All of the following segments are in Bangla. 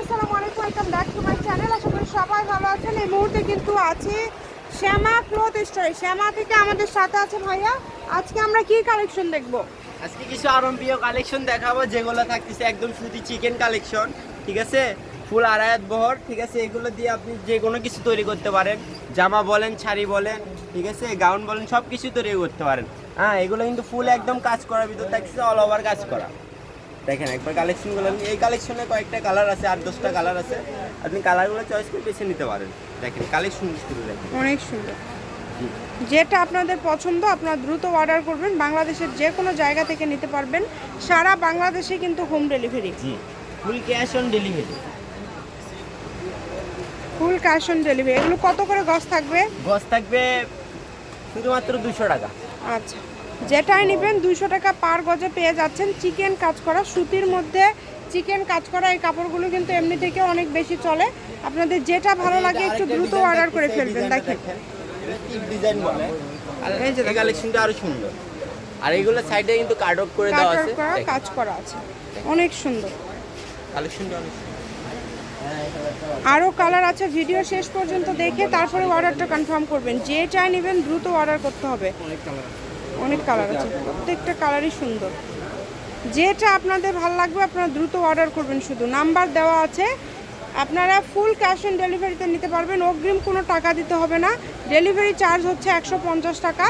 আসসালামু আলাইকুম welcome back to my channel আশা করি সবাই ভালো আছেন। এই মুহূর্তে কিন্তু আছি শ্যামা ক্লথ স্টোরে শ্যামা থেকে আমাদের সাথে আছে ভাইয়া। আজকে আমরা কি কালেকশন দেখব? আজকে কিছু আরম্ভীয় কালেকশন দেখাবো, যেগুলো থাকতেছে একদম শুধু চিকেন কালেকশন ঠিক আছে? ফুল আড়ায়াত বহর, ঠিক আছে? এগুলো দিয়ে আপনি যে কোনো কিছু তৈরি করতে পারেন। জামা বলেন, শাড়ি বলেন, ঠিক আছে? গাউন বলেন সব কিছু তৈরি করতে পারেন। হ্যাঁ এগুলো কিন্তু ফুল একদম কাজ করার ভিতর থাকছে অল ওভার কাজ করা। দেখেন একবার কালেকশনগুলো এই কালেকশনে কয়েকটা কালার আছে আট দশটা কালার আছে। আপনি কালারগুলো চয়েস করে বেছে নিতে পারেন। দেখেন কালেকশন শুরু দেখেন। অনেক সুন্দর। যেটা আপনাদের পছন্দ আপনারা দ্রুত অর্ডার করবেন। বাংলাদেশের যে কোনো জায়গা থেকে নিতে পারবেন। সারা বাংলাদেশে কিন্তু home delivery full cash on delivery full cash on delivery এগুলো কত করে গজ থাকবে? গজ থাকবে শুধুমাত্র দুশো টাকা। আচ্ছা। যেটাই নেবেন দুইশো টাকা পার গজে পেয়ে যাচ্ছেন চিকেন কাজ করা সুতির মধ্যে চিকেন কাজ করা এই কাপড়গুলো কিন্তু এমনি থেকে অনেক বেশি চলে। আপনাদের যেটা ভালো লাগে একটু দ্রুত অর্ডার করে ফেলবেন দেখেন। আর এই যে কালেকশনটা আরও সুন্দর। আর এইগুলো সাইডে কিন্তু কাট অফ করে দেওয়া আছে। কাজ করা আছে। অনেক সুন্দর। কালেকশনটা অনেক আরও কালার আছে ভিডিও শেষ পর্যন্ত দেখে তারপরে অর্ডারটা কনফার্ম করবেন। যেটাই নেবেন দ্রুত অর্ডার করতে হবে। অনেক কালার আছে। প্রত্যেকটা কালারই সুন্দর। যেটা আপনাদের ভালো লাগবে, আপনারা দ্রুত অর্ডার করবেন শুধু। নাম্বার দেওয়া আছে। আপনারা ফুল ক্যাশ অন ডেলিভারিতে নিতে পারবেন। অগ্রিম কোনো টাকা দিতে হবে না। ডেলিভারি চার্জ হচ্ছে একশো পঞ্চাশ টাকা।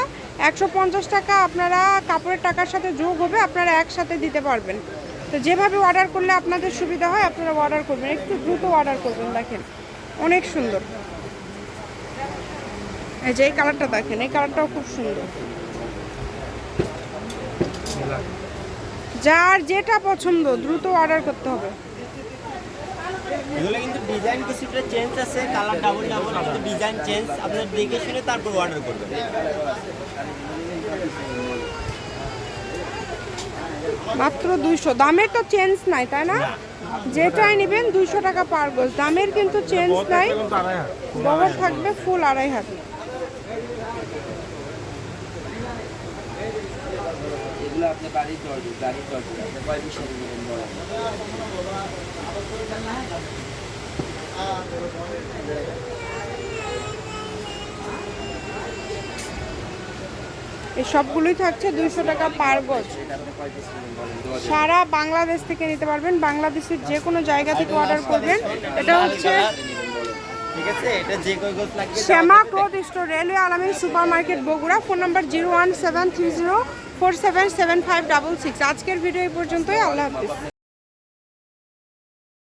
একশো পঞ্চাশ টাকা আপনারা কাপড়ের টাকার সাথে যোগ হবে, আপনারা একসাথে দিতে পারবেন। তো যেভাবে অর্ডার করলে আপনাদের সুবিধা হয়, আপনারা অর্ডার করবেন। একটু দ্রুত অর্ডার করবেন, দেখেন। অনেক সুন্দর। এই যে এই কালারটা দেখেন, এই কালারটাও খুব সুন্দর। যার যেটা পছন্দ দ্রুত অর্ডার করতে হবে। এগুলো কিন্তু ডিজাইন কিছুটা চেঞ্জ আছে কালার ডাবল ডাবল কিন্তু ডিজাইন চেঞ্জ আপনার দেখে শুনে তারপর অর্ডার করবেন। মাত্র দুইশো। দামের তো চেঞ্জ নাই তাই না? যেটাই নেবেন দুইশো টাকা পার গোজ। দামের কিন্তু চেঞ্জ নাই। বহর থাকবে ফুল আড়াই হাত এগুলো আপনার বাড়ির দরজা গাড়ির দরজা আপনার কয় বিশ টাকা নেবেন বলেন? এই সবগুলোই থাকছে দুইশো টাকা পার গজ। সারা বাংলাদেশ থেকে নিতে পারবেন বাংলাদেশের যে কোনো জায়গা থেকে অর্ডার করবেন এটা হচ্ছে ঠিক আছে? এটা যে কয় গোছ লাগবে Shyama cloth store railway Alamin super market Bogura. Phone number zero one seven three zero four seven seven five double six. আজকের ভিডিও এই পর্যন্তই। আল্লাহ হাফিজ।